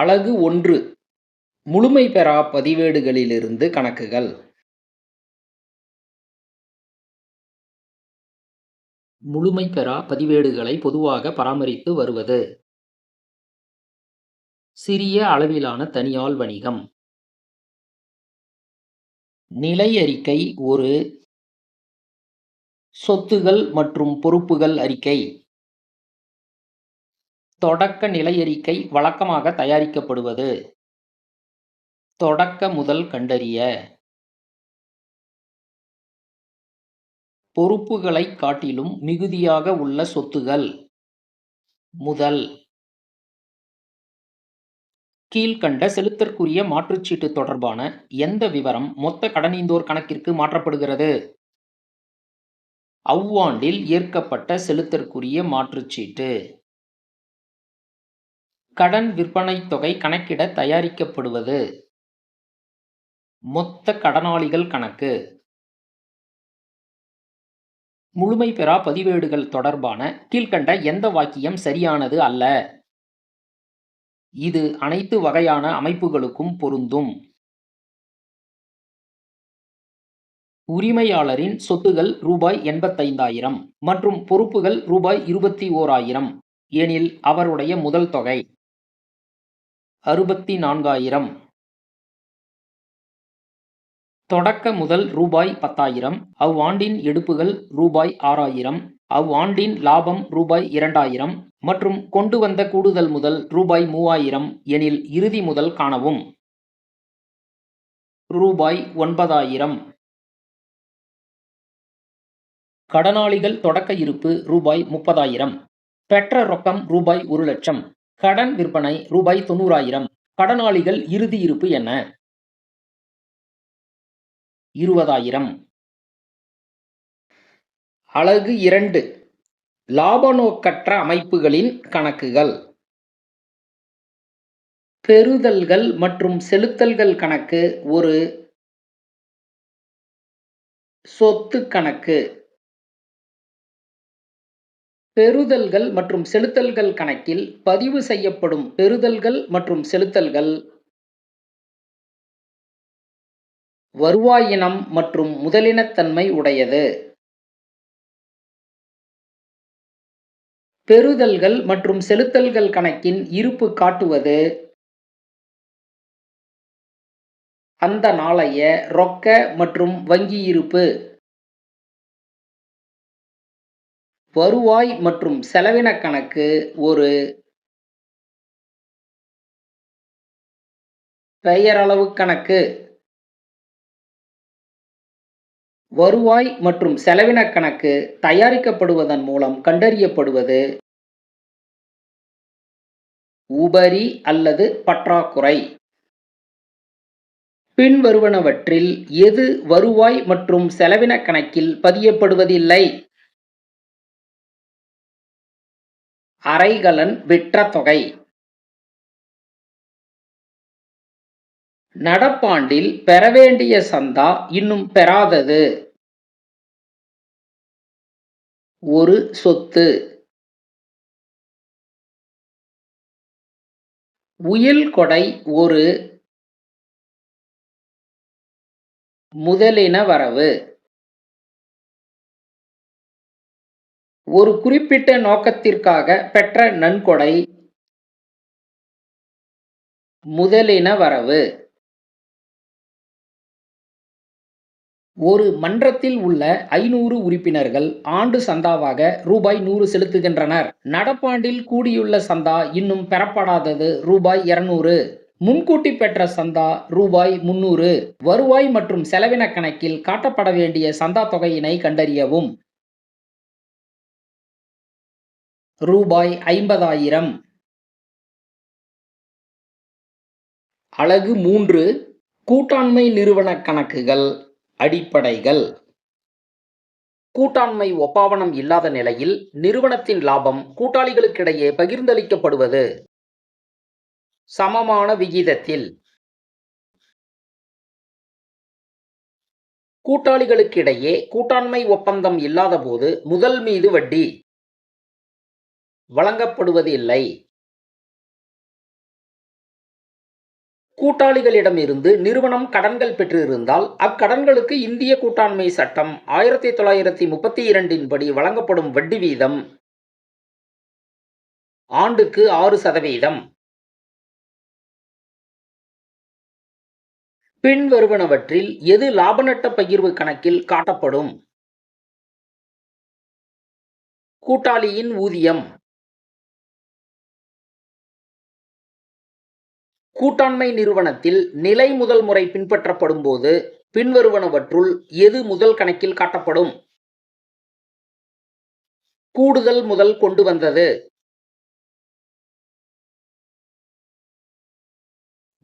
அழகு ஒன்று. முழுமை பெறா பதிவேடுகளிலிருந்து கணக்குகள். முழுமை பெறா பதிவேடுகளை பொதுவாக பராமரித்து வருவது. சிறிய அளவிலான தனியால் வணிகம். நிலை அறிக்கை ஒரு. சொத்துகள் மற்றும் பொறுப்புகள் அறிக்கை. தொடக்க நிலையறிக்கை வழக்கமாக தயாரிக்கப்படுவது. தொடக்க முதல் கண்டறிய. பொறுப்புகளைக் காட்டிலும் மிகுதியாக உள்ள சொத்துகள். முதல். கீழ்கண்ட செலுத்தற்குரிய மாற்றுச்சீட்டு தொடர்பான எந்த விவரம் மொத்த கடனீந்தோர் கணக்கிற்கு மாற்றப்படுகிறது? அவ்வாண்டில் ஏற்கப்பட்ட செலுத்தற்குரிய மாற்றுச்சீட்டு. கடன் விற்பனைத் தொகை கணக்கிட தயாரிக்கப்படுவது. மொத்த கடனாளிகள் கணக்கு. முழுமை பெறா பதிவேடுகள் தொடர்பான கீழ்கண்ட எந்த வாக்கியம் சரியானது அல்ல. இது அனைத்து வகையான அமைப்புகளுக்கும் பொருந்தும். உரிமையாளரின் சொத்துகள் ரூபாய் எண்பத்தைந்தாயிரம் மற்றும் பொறுப்புகள் ரூபாய் இருபத்தி ஓராயிரம். எனில் அவருடைய முதல் தொகை. அறுபத்தி நான்காயிரம் தொடக்க முதல் ரூபாய் பத்தாயிரம். அவ்வாண்டின் எடுப்புகள் ரூபாய் ஆறாயிரம். அவ்வாண்டின் லாபம் ரூபாய் இரண்டாயிரம். மற்றும் கொண்டு வந்த கூடுதல் முதல் ரூபாய் மூவாயிரம் எனில் இறுதி முதல் காணவும். ரூபாய் ஒன்பதாயிரம். கடனாளிகள் தொடக்க இருப்பு ரூபாய் முப்பதாயிரம். பெற்ற ரொக்கம் ரூபாய் ஒரு லட்சம். கடன் விற்பனை ரூபாய் தொண்ணூறாயிரம். கடனாளிகள் இறுதி இருப்பு என்ன? இருபதாயிரம். அலகு இரண்டு. லாப நோக்கற்ற அமைப்புகளின் கணக்குகள். பெறுதல்கள் மற்றும் செலுத்தல்கள் கணக்கு ஒரு சொத்து கணக்கு. பெறுதல்கள் மற்றும் செலுத்தல்கள் கணக்கில் பதிவு செய்யப்படும் பெறுதல்கள் மற்றும் செலுத்தல்கள். வருவாயினம் மற்றும் முதலினத்தன்மை உடையது. பெறுதல்கள் மற்றும் செலுத்தல்கள் கணக்கின் இருப்பு காட்டுவது. அந்த நாளைய ரொக்க மற்றும் வங்கி இருப்பு. வருவாய் மற்றும் செலவின கணக்கு ஒரு பெயரளவு கணக்கு. வருவாய் மற்றும் செலவின கணக்கு தயாரிக்கப்படுவதன் மூலம் கண்டறியப்படுவது உபரி அல்லது பற்றாக்குறை. பின்வருவனவற்றில் எது வருவாய் மற்றும் செலவின கணக்கில் பதியப்படுவதில்லை? அரைகலன் விற்ற தொகை. நடப்பாண்டில் பெற வேண்டிய சந்தா இன்னும் பெறாதது. ஒரு சொத்து. உயில் கொடை ஒரு. முதலின வரவு. ஒரு குறிப்பிட்ட நோக்கத்திற்காக பெற்ற நன்கொடை. முதலின வரவு. ஒரு மன்றத்தில் உள்ள ஐநூறு உறுப்பினர்கள் ஆண்டு சந்தாவாக ரூபாய் நூறு செலுத்துகின்றனர். நடப்பாண்டில் கூடியுள்ள சந்தா இன்னும் பெறப்படாதது ரூபாய் இருநூறு. முன்கூட்டி பெற்ற சந்தா ரூபாய் முன்னூறு. வருவாய் மற்றும் செலவின கணக்கில் காட்டப்பட வேண்டிய சந்தா தொகையினை கண்டறியவும். ரூபாய் ஐம்பதாயிரம். அழகு மூன்று கூட்டாண்மை நிறுவன கணக்குகள் அடிப்படைகள். கூட்டாண்மை ஒப்பாவனம் இல்லாத நிலையில் நிறுவனத்தின் லாபம் கூட்டாளிகளுக்கிடையே பகிர்ந்தளிக்கப்படுவது. சமமான விகிதத்தில். கூட்டாளிகளுக்கிடையே கூட்டாண்மை ஒப்பந்தம் இல்லாதபோது முதல் மீது வட்டி. வழங்கப்படுவது இல்லை கூட்டாளிகளிடமிருந்து நிறுவனம் கடன்கள் பெற்றிருந்தால் அக்கடன்களுக்கு இந்திய கூட்டாண்மை சட்டம் ஆயிரத்தி தொள்ளாயிரத்தி முப்பத்தி இரண்டின் படி வழங்கப்படும் வட்டி வீதம் ஆண்டுக்கு ஆறு சதவீதம். பின்வருவனவற்றில் எது லாபநட்ட பகிர்வு கணக்கில் காட்டப்படும்? கூட்டாளியின் ஊதியம் கூட்டாண்மை நிறுவனத்தில் நிலை முதல் முறை பின்பற்றப்படும் போது பின்வருவனவற்றுள் எது முதல் கணக்கில் காட்டப்படும்? கூடுதல் முதல் கொண்டு வந்தது.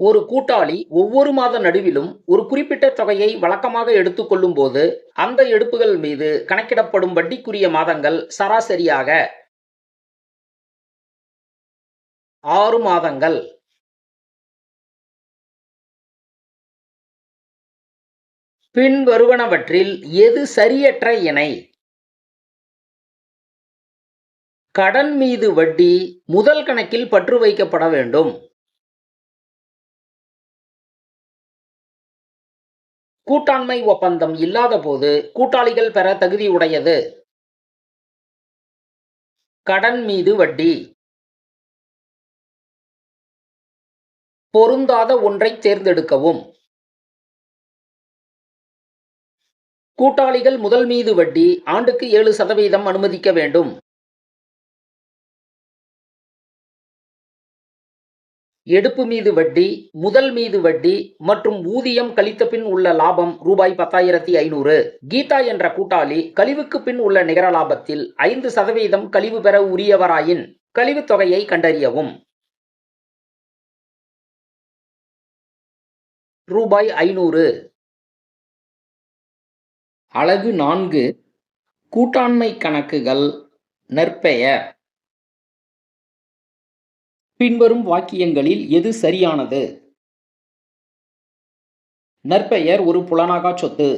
ஒரு கூட்டாளி ஒவ்வொரு மாத நடுவிலும் ஒரு குறிப்பிட்ட தொகையை வழக்கமாக எடுத்துக்கொள்ளும் போது அந்த எடுப்புகள் மீது கணக்கிடப்படும் வட்டிக்குரிய மாதங்கள் சராசரியாக ஆறு மாதங்கள். பின்வருவனவற்றில் எது சரியற்ற இணை கடன் மீது வட்டி முதல் கணக்கில் பற்று வைக்கப்பட வேண்டும். கூட்டாண்மை ஒப்பந்தம் இல்லாதபோது கூட்டாளிகள் பெற தகுதியுடையது கடன் மீது வட்டி. பொருந்தாத ஒன்றை தேர்ந்தெடுக்கவும். கூட்டாளிகள் முதல் மீது வட்டி ஆண்டுக்கு ஏழு சதவீதம் அனுமதிக்க வேண்டும். எடுப்பு மீது வட்டி முதல் மீது வட்டி மற்றும் ஊதியம் கழித்த பின் உள்ள லாபம் ரூபாய் பத்தாயிரத்தி ஐநூறு. கீதா என்ற கூட்டாளி கழிவுக்கு பின் உள்ள நிகர லாபத்தில் ஐந்து சதவீதம் கழிவு பெற உரியவராயின் கழிவுத் தொகையை கண்டறியவும். ரூபாய் ஐநூறு. அழகு நான்கு கூட்டாண்மை கணக்குகள் நற்பெயர். பின்வரும் வாக்கியங்களில் எது சரியானது? நற்பெயர் ஒரு புலனாகா சொத்து.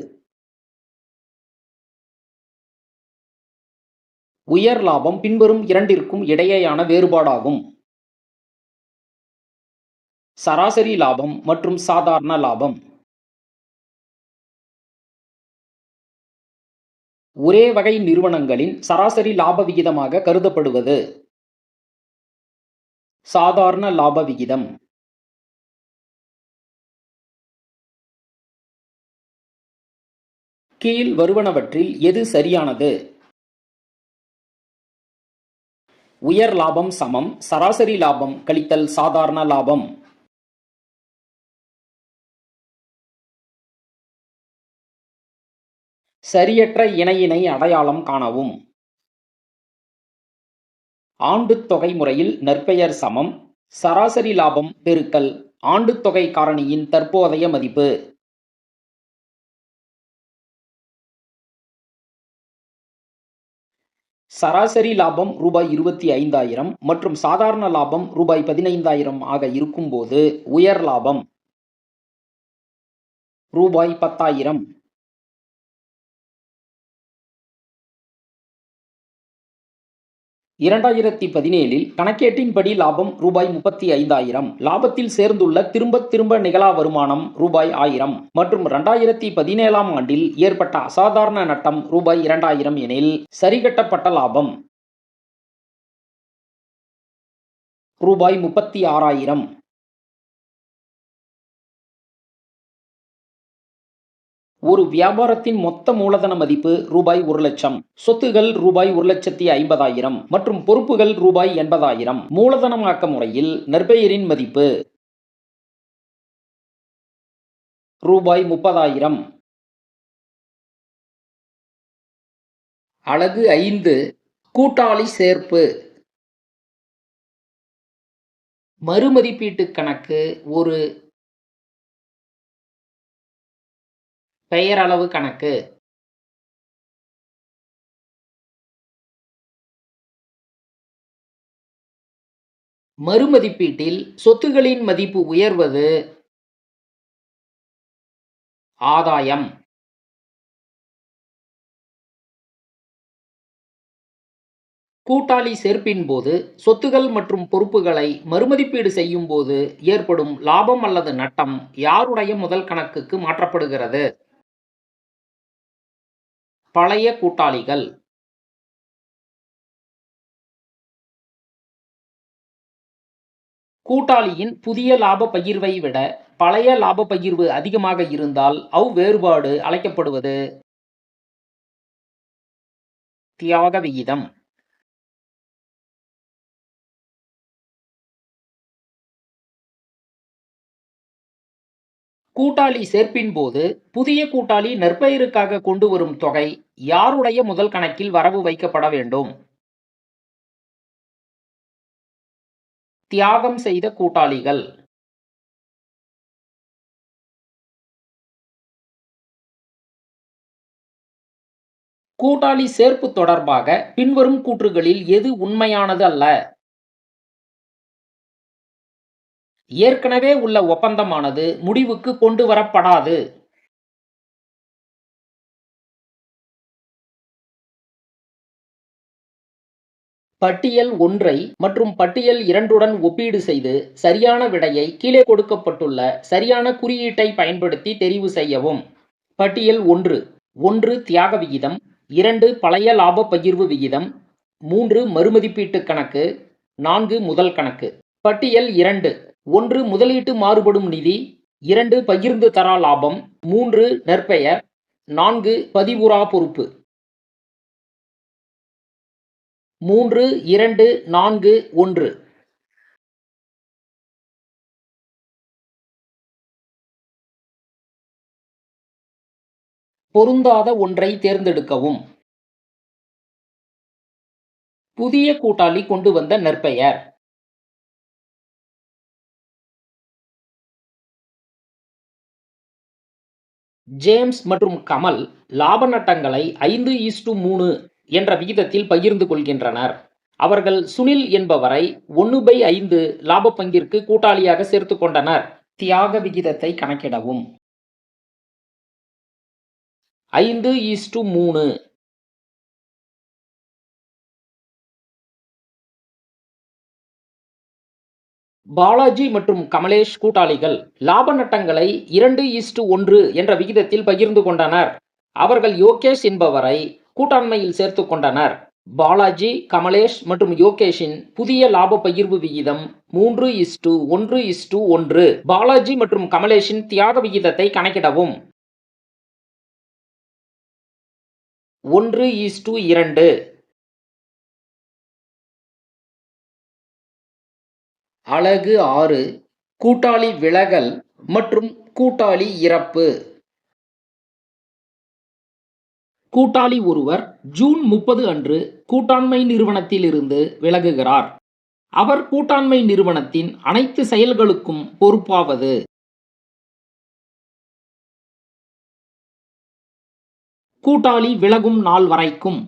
உயர் லாபம் பின்வரும் இரண்டிற்கும் இடையேயான வேறுபாடாகும். சராசரி லாபம் மற்றும் சாதாரண லாபம். ஒரே வகை நிறுவனங்களின் சராசரி லாப விகிதமாக கருதப்படுவது. சாதாரண லாப விகிதம். கீழ் வருவனவற்றில் எது சரியானது? உயர் லாபம் சமம் சராசரி லாபம் கழித்தல் சாதாரண லாபம். சரியற்ற இணையினை அடையாளம் காணவும். ஆண்டுத்தொகை முறையில் நற்பெயர் சமம். சராசரி லாபம் பெருக்கல். ஆண்டுத்தொகை காரணியின் தற்போதைய மதிப்பு. சராசரி லாபம் ரூபாய் இருபத்தி ஐந்தாயிரம் மற்றும் சாதாரண லாபம் ரூபாய் பதினைந்தாயிரம் ஆக இருக்கும்போது உயர் லாபம். ரூபாய் பத்தாயிரம். இரண்டாயிரத்தி பதினேழில் கணக்கேட்டின்படி லாபம் ரூபாய் முப்பத்தி ஐந்தாயிரம். லாபத்தில் சேர்ந்துள்ள திரும்ப திரும்ப நிகழா வருமானம் ரூபாய் ஆயிரம். மற்றும் இரண்டாயிரத்தி பதினேழாம் ஆண்டில் ஏற்பட்ட அசாதாரண நட்டம் ரூபாய் இரண்டாயிரம் எனில் சரிகட்டப்பட்ட லாபம் ரூபாய் முப்பத்தி ஆறாயிரம். ஒரு வியாபாரத்தின் மொத்த மூலதன மதிப்பு ரூபாய் ஒரு லட்சம். சொத்துகள் ரூபாய் ஒரு லட்சத்தி ஐம்பதாயிரம் மற்றும் பொறுப்புகள் ரூபாய் எண்பதாயிரம். மூலதனமாக்க முறையில் நற்பெயரின் மதிப்பு ரூபாய் முப்பதாயிரம். அலகு ஐந்து கூட்டாளி சேர்ப்பு. மறுமதிப்பீட்டு கணக்கு ஒரு பெயரளவு கணக்கு. மறுமதிப்பீட்டில் சொத்துகளின் மதிப்பு உயர்வது. ஆதாயம். கூட்டாளி சேர்ப்பின் போது சொத்துகள் மற்றும் பொறுப்புகளை மறுமதிப்பீடு செய்யும் போது ஏற்படும் லாபம் அல்லது நட்டம் யாருடைய முதல் கணக்குக்கு மாற்றப்படுகிறது? பழைய கூட்டாளிகள். கூட்டாளியின் புதிய லாப பகிர்வை விட பழைய லாப பகிர்வு அதிகமாக இருந்தால் அவ்வேறுபாடு அழைக்கப்படுவது. தியாக விகிதம். கூட்டாளி சேர்ப்பின் போது புதிய கூட்டாளி நெற்பயிருக்காக கொண்டு வரும் தொகை யாருடைய முதல் கணக்கில் வரவு வைக்கப்பட வேண்டும்? தியாகம் செய்த கூட்டாளிகள். கூட்டாளி சேர்ப்பு தொடர்பாக பின்வரும் கூற்றுகளில் எது உண்மையானது அல்ல? ஏற்கனவே உள்ள ஒப்பந்தமானது முடிவுக்கு கொண்டு வரப்படாது. பட்டியல் ஒன்றை மற்றும் பட்டியல் இரண்டுடன் ஒப்பீடு செய்து சரியான விடையை கீழே கொடுக்கப்பட்டுள்ள சரியான குறியீட்டை பயன்படுத்தி தெரிவு செய்யவும். பட்டியல் ஒன்று ஒன்று தியாக விகிதம் இரண்டு பழைய லாப பகிர்வு விகிதம் மூன்று மறுமதிப்பீட்டு கணக்கு நான்கு முதல் கணக்கு. பட்டியல் இரண்டு ஒன்று முதலீட்டு மாறுபடும் நிதி இரண்டு பகிர்ந்து தரா லாபம் மூன்று நற்பெயர் நான்கு பதிவுறா பொறுப்பு. மூன்று இரண்டு நான்கு ஒன்று. பொருந்தாத ஒன்றை தேர்ந்தெடுக்கவும். புதிய கூட்டாளி கொண்டு வந்த நற்பெயர். ஜேம்ஸ் மற்றும் கமல் லாப நட்டங்களை ஐந்து ஈஸ்டு மூணு என்ற விகிதத்தில் பகிர்ந்து கொள்கின்றனர். அவர்கள் சுனில் என்பவரை ஒன்று பை ஐந்து லாப பங்கிற்கு கூட்டாளியாக சேர்த்து கொண்டனர். தியாக விகிதத்தை கணக்கிடவும். ஐந்து ஈஸ்டு மூணு பாலாஜி மற்றும் கமலேஷ் கூட்டாளிகள் லாப நட்டங்களை இரண்டு ஈஸ்டு ஒன்று என்ற விகிதத்தில் பகிர்ந்து கொண்டனர். அவர்கள் யோகேஷ் என்பவரை கூட்டாண்மையில் சேர்த்து கொண்டனர். பாலாஜி கமலேஷ் மற்றும் யோகேஷின் புதிய லாப பகிர்வு விகிதம் மூன்று இஸ்டு ஒன்று இஸ்டு ஒன்று. பாலாஜி மற்றும் கமலேஷின் தியாக விகிதத்தை கணக்கிடவும். ஒன்று ஈஸ்டு இரண்டு. அலகு ஆறு கூட்டாளி விலகல் மற்றும் கூட்டாளி இறப்பு. கூட்டாளி ஒருவர் ஜூன் முப்பது அன்று கூட்டாண்மை நிறுவனத்திலிருந்து விலகுகிறார். அவர் கூட்டாண்மை நிறுவனத்தின் அனைத்து செயல்களுக்கும் பொறுப்பாவது. கூட்டாளி விலகும் நாள் வரைக்கும்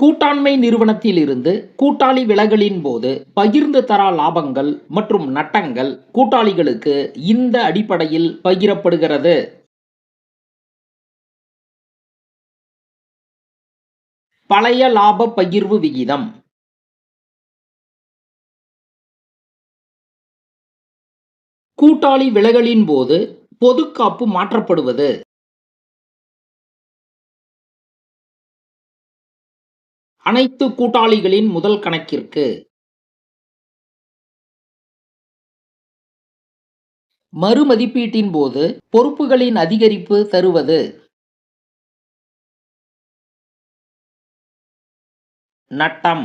கூட்டாண்மை நிறுவனத்திலிருந்து கூட்டாளி விலகலின் போது பகிர்ந்து தரா லாபங்கள் மற்றும் நட்டங்கள் கூட்டாளிகளுக்கு இந்த அடிப்படையில் பகிரப்படுகிறது. பழைய லாப பகிர்வு விகிதம். கூட்டாளி விலகலின் போது பொதுக்காப்பு மாற்றப்படுவது. அனைத்து கூட்டாளிகளின் முதல் கணக்கிற்கு. மறுமதிப்பீட்டின் போது பொறுப்புகளின் அதிகரிப்பு தருவது. நட்டம்.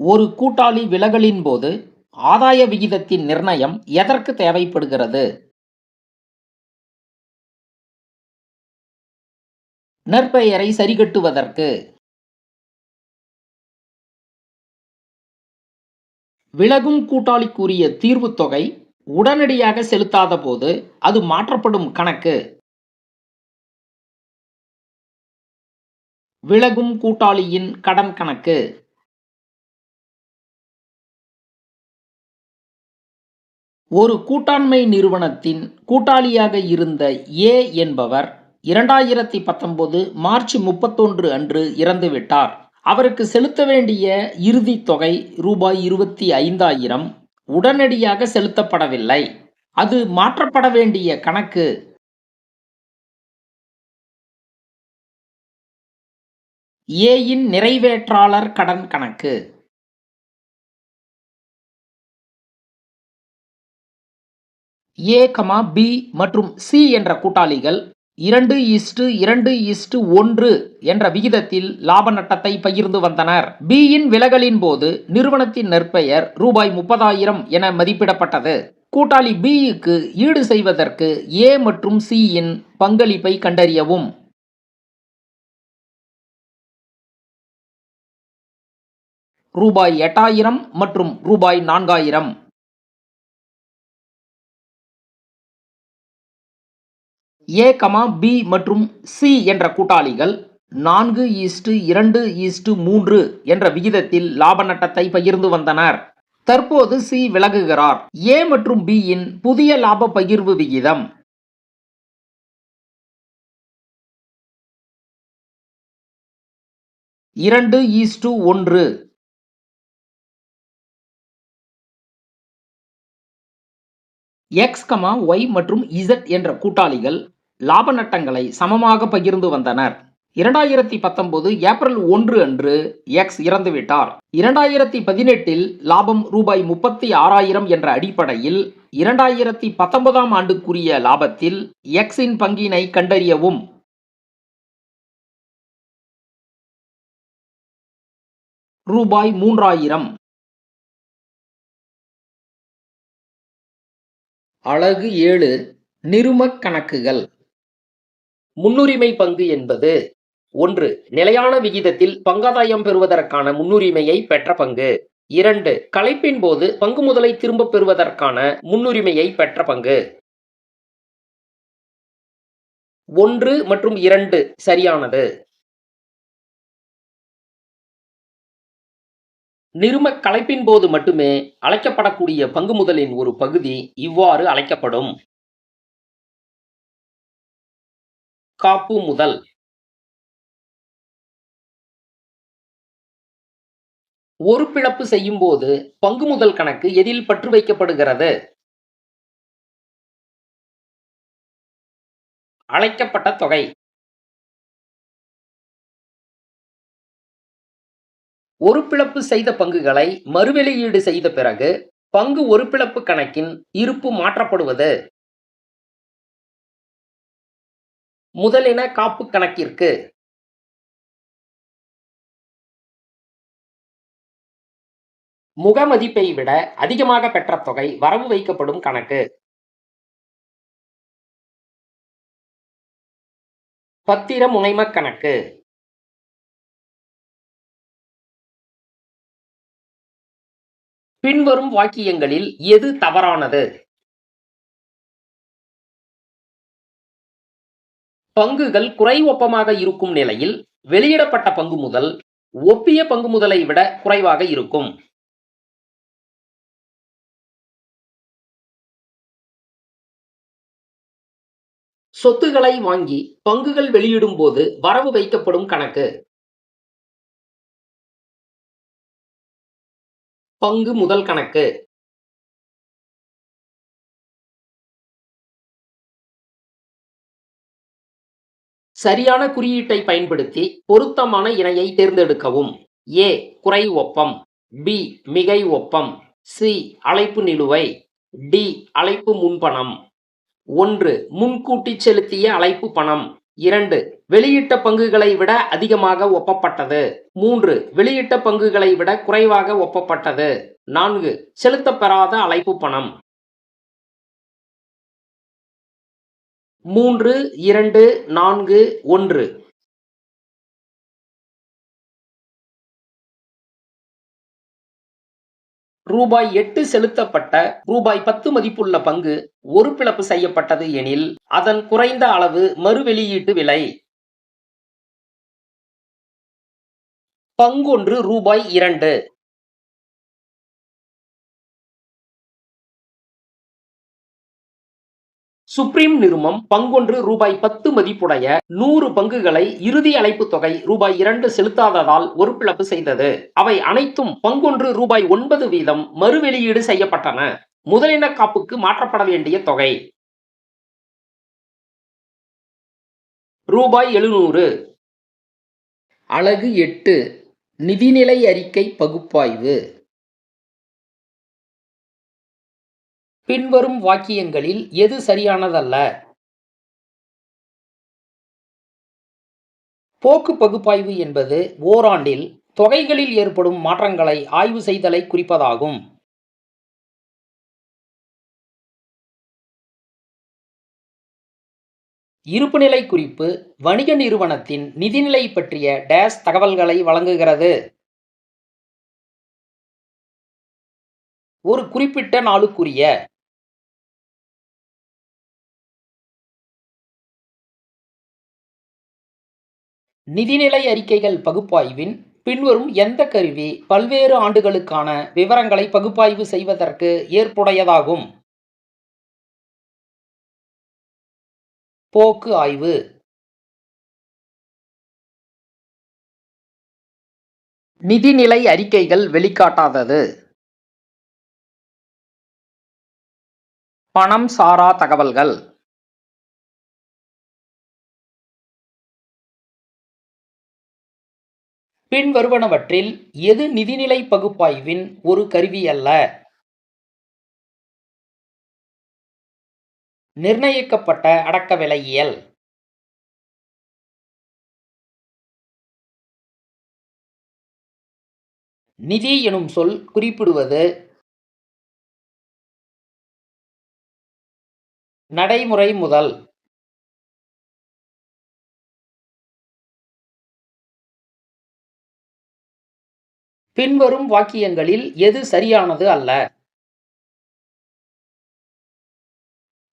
ஒரு கூட்டாளி விலகலின் போது ஆதாய விகிதத்தின் நிர்ணயம் எதற்கு தேவைப்படுகிறது? நற்பெயரை சரிகட்டுவதற்கு. விலகும் கூட்டாளிக்குரிய தீர்வு தொகை உடனடியாக செலுத்தாத போது அது மாற்றப்படும் கணக்கு. விலகும் கூட்டாளியின் கடன் கணக்கு. ஒரு கூட்டாண்மை நிறுவனத்தின் கூட்டாளியாக இருந்த ஏ என்பவர் இரண்டாயிரத்தி பத்தொன்பது மார்ச் முப்பத்தொன்று அன்று இறந்துவிட்டார். அவருக்கு செலுத்த வேண்டிய இறுதி தொகை ரூபாய் இருபத்தி ஐந்தாயிரம் உடனடியாக செலுத்தப்படவில்லை. அது மாற்றப்பட வேண்டிய கணக்கு. ஏயின் நிறைவேற்றாளர் கடன் கணக்கு. ஏ கமா பி மற்றும் சி என்ற கூட்டாளிகள் இரண்டு இஸ்டு இரண்டு இஸ்டு ஒன்று என்ற விகிதத்தில் லாப நட்டத்தை பகிர்ந்து வந்தனர். பியின் விலகலின் போது நிறுவனத்தின் நற்பெயர் ரூபாய் முப்பதாயிரம் என மதிப்பிடப்பட்டது. கூட்டாளி பிக்கு ஈடு செய்வதற்கு ஏ மற்றும் சியின் பங்களிப்பை கண்டறியவும். ரூபாய் எட்டாயிரம் மற்றும் ரூபாய் நான்காயிரம். ஏ கமா பி மற்றும் சி என்ற கூட்டாளிகள் நான்கு ஈஸ்டு இரண்டு ஈஸ்டு மூன்று என்ற விகிதத்தில் லாப நட்டத்தை பகிர்ந்து வந்தனர். தற்போது சி விலகுகிறார். ஏ மற்றும் பியின் புதிய லாப பகிர்வு விகிதம். இரண்டு ஈஸ்டு ஒன்று. எக்ஸ் கமா ஒய் மற்றும் இசட் என்ற கூட்டாளிகள் லாப நட்டங்களை சமமாக பகிர்ந்து வந்தனர். இரண்டாயிரத்தி பத்தொன்பது ஏப்ரல் ஒன்று அன்று எக்ஸ் இறந்துவிட்டார். இரண்டாயிரத்தி பதினெட்டில் லாபம் ரூபாய் முப்பத்தி ஆறாயிரம் என்ற அடிப்படையில் இரண்டாயிரத்தி பத்தொன்பதாம் ஆண்டுக்குரிய லாபத்தில் எக்ஸின் பங்கினை கண்டறியவும். ரூபாய் மூன்றாயிரம். அழகு ஏழு நிருமக் கணக்குகள். முன்னுரிமை பங்கு என்பது ஒன்று நிலையான விகிதத்தில் பங்காதாயம் பெறுவதற்கான முன்னுரிமையை பெற்ற பங்கு. இரண்டு கலைப்பின் போது பங்கு முதலை திரும்பப் பெறுவதற்கான முன்னுரிமையை பெற்ற பங்கு. ஒன்று மற்றும் இரண்டு சரியானது. நிறும கலைப்பின் போது மட்டுமே அழைக்கப்படக்கூடிய பங்கு முதலின் ஒரு பகுதி இவ்வாறு அழைக்கப்படும். காப்பு முதல். ஒரு பிளப்பு செய்யும் போது பங்கு முதல் கணக்கு எதில் பற்று வைக்கப்படுகிறது? அழைக்கப்பட்ட தொகை. ஒரு பிளப்பு செய்த பங்குகளை மறுவெளியீடு செய்த பிறகு பங்கு ஒரு பிளப்பு கணக்கின் இருப்பு மாற்றப்படுவது? முதலின காப்பு கணக்கிற்கு. முக மதிப்பை விட அதிகமாக பெற்ற தொகை வரவு வைக்கப்படும் கணக்கு. பத்திர முனைமக் கணக்கு. பின்வரும் வாக்கியங்களில் எது தவறானது? பங்குகள் குறை ஒப்பமாக இருக்கும் நிலையில் வெளியிடப்பட்ட பங்கு முதல் ஒப்பிய பங்கு முதலை விட குறைவாக இருக்கும். சொத்துக்களை வாங்கி பங்குகள் வெளியிடும் போது வரவு வைக்கப்படும் கணக்கு. பங்கு முதல் கணக்கு. சரியான குறியீட்டை பயன்படுத்தி பொருத்தமான இணையை தேர்ந்தெடுக்கவும். ஏ குறை ஒப்பம். பி மிகை ஒப்பம். சி அழைப்பு நிலுவை. டி அழைப்பு முன்பணம். ஒன்று முன்கூட்டி செலுத்திய அழைப்பு பணம். இரண்டு வெளியிட்ட பங்குகளை விட அதிகமாக ஒப்பப்பட்டது. மூன்று வெளியிட்ட பங்குகளை விட குறைவாக ஒப்பப்பட்டது. நான்கு செலுத்தப்பெறாத அழைப்பு பணம். மூன்று இரண்டு நான்கு ஒன்று. ரூபாய் எட்டு செலுத்தப்பட்ட ரூபாய் பத்து மதிப்புள்ள பங்கு ஒரு பிளப்பு செய்யப்பட்டது எனில் அதன் குறைந்த அளவு மறுவெளியீட்டு விலை. பங்கொன்று ரூபாய் இரண்டு. சுப்ரீம் நிறுமம் பங்கொன்று ரூபாய் பத்து மதிப்புடைய நூறு பங்குகளை இறுதி அழைப்பு தொகை ரூபாய் இரண்டு செலுத்தாததால் ஒருபிளப்பு செய்தது. அவை அனைத்தும் பங்கொன்று ரூபாய் ஒன்பது வீதம் மறுவெளியீடு செய்யப்பட்டன. முதலின காப்புக்கு மாற்றப்பட வேண்டிய தொகை. ரூபாய் எழுநூறு. அலகு எட்டு. நிதிநிலை அறிக்கை பகுப்பாய்வு. பின்வரும் வாக்கியங்களில் எது சரியானதல்ல? போக்கு பகுப்பாய்வு என்பது ஓராண்டில் தொகைகளில் ஏற்படும் மாற்றங்களை ஆய்வு செய்தலை குறிப்பதாகும். இருப்புநிலை குறிப்பு வணிக நிறுவனத்தின் நிதிநிலை பற்றிய டேஸ் தகவல்களை வழங்குகிறது. ஒரு குறிப்பிட்ட நாளுக்குரிய நிதிநிலை அறிக்கைகள் பகுப்பாய்வின் பின்வரும் எந்த கருவி பல்வேறு ஆண்டுகளுக்கான விவரங்களை பகுப்பாய்வு செய்வதற்கு ஏற்புடையதாகும். போக்கு ஆய்வு. நிதிநிலை அறிக்கைகள் வெளிக்காட்டாதது. பணம் சாரா தகவல்கள். பின்வருவனவற்றில் எது நிதிநிலை பகுப்பாய்வின் ஒரு கருவி அல்ல? நிர்ணயிக்கப்பட்ட அடக்க விலையியல் நிதி எனும் சொல் குறிப்பிடுவது நடைமுறை முதல். பின்வரும் வாக்கியங்களில் எது சரியானது அல்ல?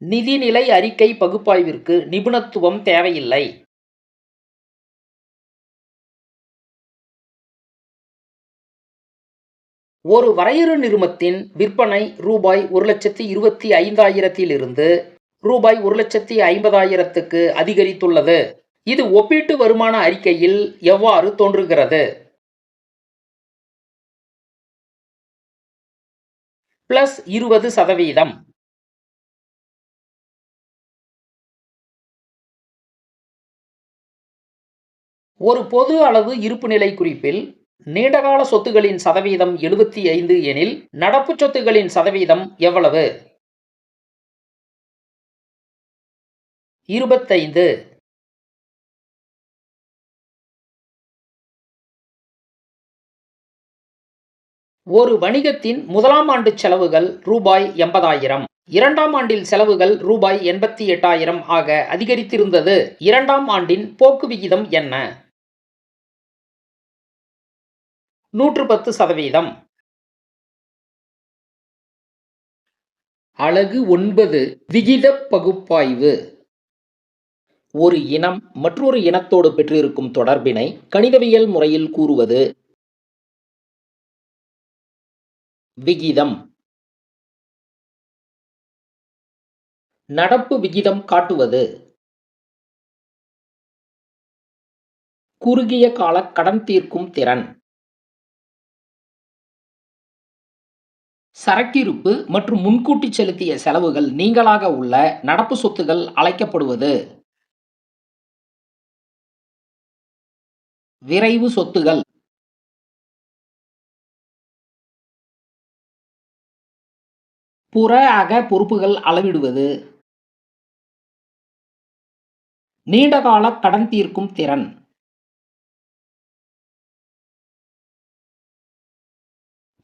நிதிநிலை அறிக்கை பகுப்பாய்விற்கு நிபுணத்துவம் தேவையில்லை. ஒரு வரையறு நிறுமத்தின் விற்பனை ரூபாய் ஒரு லட்சத்தி இருபத்தி ஐந்தாயிரத்திலிருந்து ரூபாய் ஒரு லட்சத்தி ஐம்பதாயிரத்துக்கு அதிகரித்துள்ளது. இது ஒப்பீட்டு வருமான அறிக்கையில் எவ்வாறு தோன்றுகிறது? பிளஸ் இருபது சதவீதம். ஒரு பொது அளவு இருப்புநிலை குறிப்பில் நீண்டகால சொத்துகளின் சதவீதம் எழுபத்தி ஐந்து எனில் நடப்பு சொத்துகளின் சதவீதம் எவ்வளவு? இருபத்தைந்து. ஒரு வணிகத்தின் முதலாம் ஆண்டு செலவுகள் ரூபாய் எண்பதாயிரம். இரண்டாம் ஆண்டில் செலவுகள் ரூபாய் எண்பத்தி எட்டாயிரம் ஆக அதிகரித்திருந்தது. இரண்டாம் ஆண்டின் போக்கு விகிதம் என்ன? நூற்று பத்து சதவீதம். அலகு ஒன்பது விகித பகுப்பாய்வு. ஒரு இனம் மற்றொரு இனத்தோடு பெற்றிருக்கும் தொடர்பினை கணிதவியல் முறையில் கூறுவது. விகிதம். நடப்பு விகிதம் காட்டுவது. குறுகிய கால கடன் தீர்க்கும் திறன். சரக்கிருப்பு மற்றும் முன்கூட்டி செலுத்திய செலவுகள் நீங்களாக உள்ள நடப்பு சொத்துகள் அழைக்கப்படுவது. விரைவு சொத்துகள் புற அக பொறுப்புகள் அளவிடுவது. நீண்டகால கடன் தீர்க்கும் திறன்.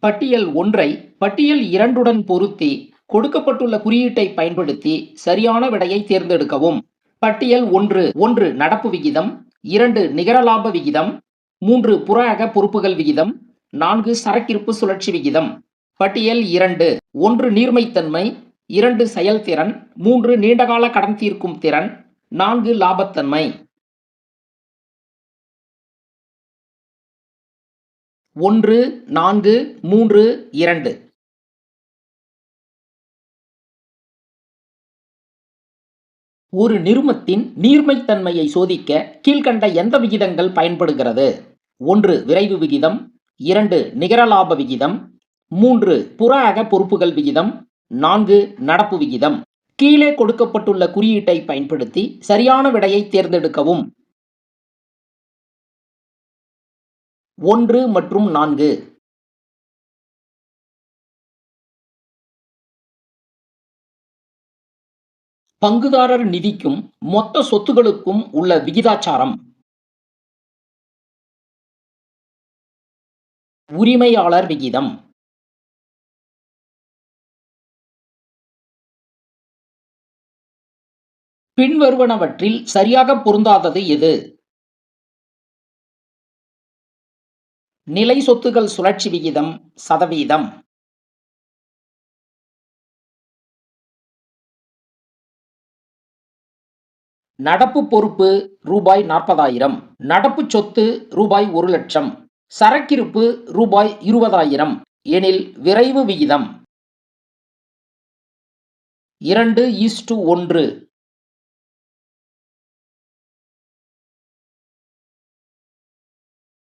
பட்டியல் ஒன்றை பட்டியல் இரண்டுடன் பொருத்தி கொடுக்கப்பட்டுள்ள குறியீட்டை பயன்படுத்தி சரியான விடையை தேர்ந்தெடுக்கவும். பட்டியல் ஒன்று ஒன்று நடப்பு விகிதம் இரண்டு நிகர லாப விகிதம் மூன்று புற அக பொறுப்புகள் விகிதம் நான்கு சரக்கிருப்பு சுழற்சி விகிதம். பட்டியல் இரண்டு. ஒன்று நீர்மைத்தன்மை இரண்டு செயல்திறன் மூன்று நீண்டகால கடன் தீர்க்கும் திறன் நான்கு லாபத்தன்மை. ஒன்று நான்கு மூன்று இரண்டு. ஒரு நிறுமத்தின் நீர்மைத்தன்மையை சோதிக்க கீழ்கண்ட எந்த விகிதங்கள் பயன்படுகிறது? ஒன்று விரைவு விகிதம் இரண்டு நிகர லாப விகிதம் மூன்று புற அக பொறுப்புகள் விகிதம். நான்கு நடப்பு விகிதம். கீழே கொடுக்கப்பட்டுள்ள குறியீட்டை பயன்படுத்தி சரியான விடையை தேர்ந்தெடுக்கவும். ஒன்று மற்றும் நான்கு. பங்குதாரர் நிதிக்கும் மொத்த சொத்துகளுக்கும் உள்ள விகிதாச்சாரம். உரிமையாளர் விகிதம். பின்வருவனவற்றில் சரியாக பொருந்தாதது எது? நிலை சொத்துகள் சுழற்சி விகிதம் சதவீதம். நடப்பு பொறுப்பு ரூபாய் நாற்பதாயிரம். நடப்பு சொத்து ரூபாய் ஒரு லட்சம். சரக்கிருப்பு ரூபாய் இருபதாயிரம். எனில் விரைவு விகிதம். இரண்டு ஈஸ்டு ஒன்று.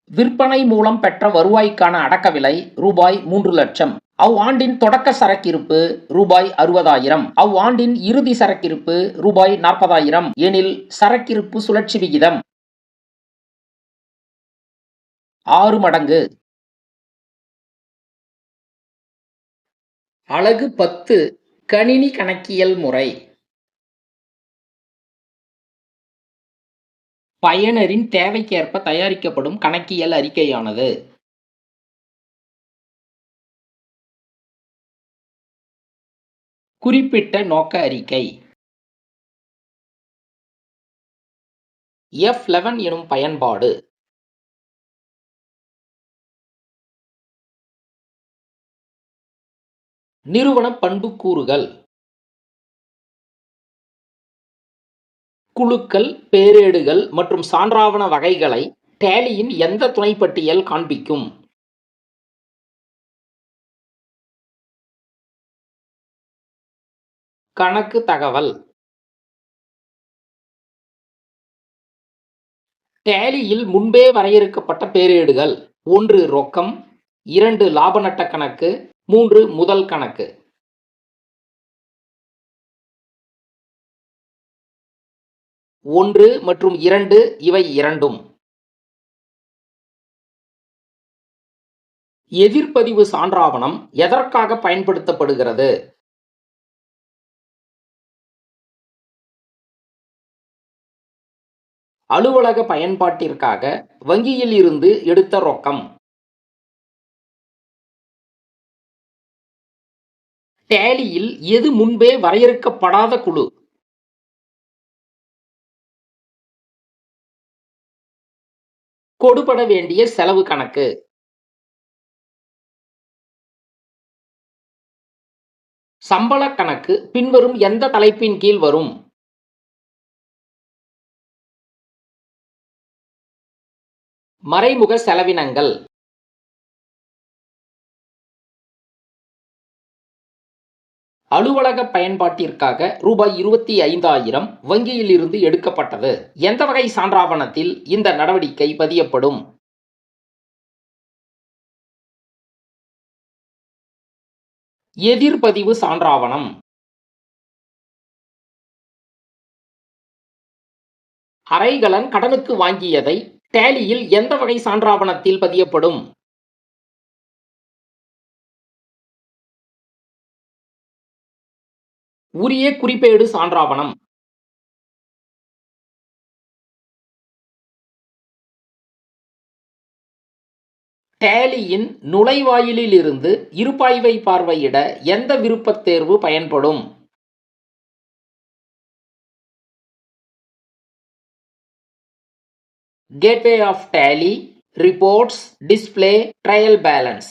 விற்பனை மூலம் பெற்ற வருவாய்க்கான அடக்க விலை ரூபாய் மூன்று லட்சம். அவ்வாண்டின் தொடக்க சரக்கிருப்பு ரூபாய் அறுபதாயிரம். அவ்வாண்டின் இறுதி சரக்கிருப்பு ரூபாய் நாற்பதாயிரம். எனில் சரக்கிருப்பு சுழற்சி விகிதம் ஆறு மடங்கு. அழகு பத்து கணினி கணக்கியல் முறை. பயனரின் தேவைக்கேற்ப தயாரிக்கப்படும் கணக்கியல் அறிக்கையானது. குறிப்பிட்ட நோக்க அறிக்கை. எஃப் லெவன் எனும் பயன்பாடு. நிறுவன பண்புக்கூறுகள். குழுக்கள் பேரேடுகள் மற்றும் சான்றாவண வகைகளை டேலியின் எந்த துணைப்பட்டியல் காண்பிக்கும்? கணக்கு தகவல். டேலியில் முன்பே வரையறுக்கப்பட்ட பேரேடுகள் ஒன்று ரொக்கம் இரண்டு லாப நட்ட கணக்கு மூன்று முதல் கணக்கு. ஒன்று மற்றும் இரண்டு இவை இரண்டும். எதிர்ப்பதிவு சான்றாவணம் எதற்காக பயன்படுத்தப்படுகிறது? அலுவலக பயன்பாட்டிற்காக வங்கியில் இருந்து எடுத்த ரொக்கம். டேலியில் எது முன்பே வரையறுக்கப்படாத குழு. கொடுபட வேண்டிய செலவு கணக்கு. சம்பள கணக்கு பின்வரும் எந்த தலைப்பின் கீழ் வரும்? மறைமுக செலவினங்கள். அலுவலக பயன்பாட்டிற்காக ரூபாய் இருபத்தி ஐந்தாயிரம் வங்கியில் இருந்து எடுக்கப்பட்டது. எந்த வகை சான்றாவணத்தில் இந்த நடவடிக்கை பதியப்படும்? எதிர்பதிவு சான்றாவணம். அரைகலன் கடனுக்கு வாங்கியதை டேலியில் எந்த வகை சான்றாவணத்தில் பதியப்படும்? உரிய குறிப்பேடு சான்றாவணம். டேலியின் நுழைவாயிலிலிருந்து இருப்பாய்வை பார்வையிட எந்த விருப்பத் தேர்வு பயன்படும்? Gateway of Tally reports display trial balance